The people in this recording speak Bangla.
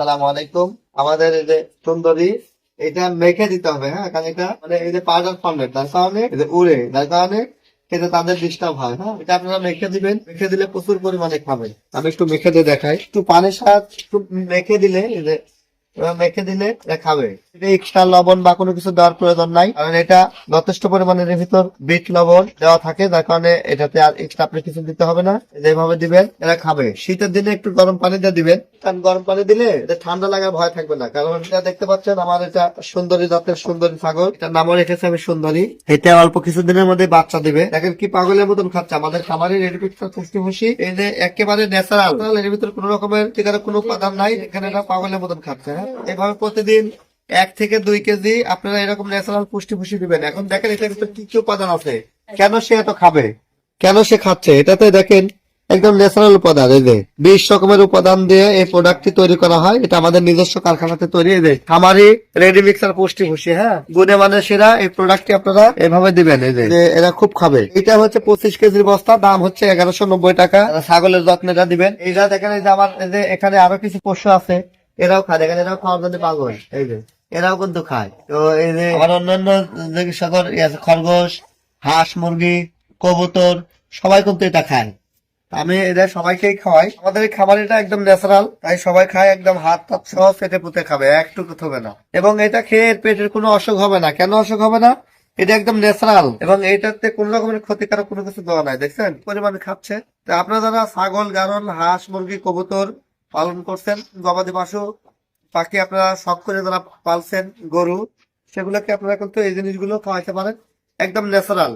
সালাম আলাইকুম। আমাদের এই যে সুন্দরী, এটা মেখে দিতে হবে হ্যাঁ? কারণ এটা মানে এই যে পাউডার ফর্মেট তার কারণে উড়ে তার কারণে খেতে তাদের ডিস্টার্ব হয় হ্যাঁ? এটা আপনারা মেখে দিবেন, মেখে দিলে প্রচুর পরিমাণে খাবে আমি একটু মেখে দিয়ে দেখাই। একটু পানির সাথে মেখে দিলে যে এবার মেখে দিলে এটা খাবে। এটা এক্সট্রা লবণ বা কোনো কিছু দেওয়ার প্রয়োজন নাই, কারণ এটা যথেষ্ট পরিমাণে এর ভিতর বিট লবণ দেওয়া থাকে, যার কারণে এটাতে আর এক্সট্রা আপনি কিছু দিতে হবে না। যেভাবে দিবেন, এরা খাবে। শীতের দিনে একটু গরম পানি দিয়ে দিবেন। কারণ গরম পানি দিলে এটা ঠান্ডা লাগার ভয় থাকবে না, কারণ এটা দেখতে পাচ্ছেন আমার এটা সুন্দরী জাতের সুন্দরী ছাগল। এটার নামও রেখেছে আমি সুন্দরী। এটা অল্প কিছুদিনের মধ্যে বাচ্চা দিবে। দেখেন কি পাগলের মতন খাচ্ছে। আমাদের খামারের এর ভিতরে পুষ্টি ফুসি এই যে একেবারে ন্যাচারাল এর ভিতরে কোনো রকমের কোনো উপাদান নাই, এখানে এটা পাগলের মতন খাচ্ছে হ্যাঁ? এভাবে প্রতিদিন এক থেকে দুই কেজি আপনারা এরকম ন্যাচারাল পুষ্টি ফুসি দিবেন। এখন দেখেন এটার ভিতরে কি কি উপাদান আছে? কেন সে এত খাবে? কেন সে খাচ্ছে? এটাতে দেখেন একদম ন্যাচারাল উপাদান, এই যে বিশ রকমের উপাদান দিয়ে এই প্রোডাক্টটি তৈরি করা হয়। এটা আমাদের নিজস্ব কারখানাতে তৈরি, এই যে খামারি রেডি মিক্সার পুষ্টি ভুষি হ্যাঁ? গুণে মানে সেরা এই প্রোডাক্টটি আপনারা এভাবে দিবেন, এই যে এরা খুব খাবে। এটা হচ্ছে পঁচিশ কেজির বস্তা, দাম হচ্ছে এগারোশো নব্বই টাকা। ছাগলের যত্ন এটা দিবেন। এইটা দেখেন এই যে আমার, এই যে এখানে আরও কিছু পশু আছে। এরাও খায়। দেখেন এরাও খাওয়ার জন্য পাগল। এই যে এরাও কিন্তু খায়। তো এই যে আমার অন্যান্য যে সকল ইয়ে খরগোশ হাঁস মুরগি কবুতর সবাই কিন্তু এটা খায়। আমি এটা সবাইকেই খাওয়াই। আমাদের এই খাবার এটা একদম ন্যাচারাল তাই সবাই খায় একদম হাত টাত সহ পেটে পুঁতে খাবে একটুকু থবে না। এবং এটা খেয়ে পেটের কোনো অসুখ হবে না। কেন অসুখ হবে না? এটা একদম ন্যাচারাল। এবং এটাতে কোন রকমের ক্ষতিকারক কোনো কিছু দেওয়া নাই। দেখছেন? পরিমাণে খাচ্ছে। তো আপনারা যারা ছাগল গারল হাঁস মুরগি কবুতর পালন করছেন, গবাদি পশু পাখি আপনারা শখ করে যারা পালছেন গরু, সেগুলোকে আপনারা কিন্তু এই জিনিসগুলো খাওয়াইতে পারেন, একদম ন্যাচারাল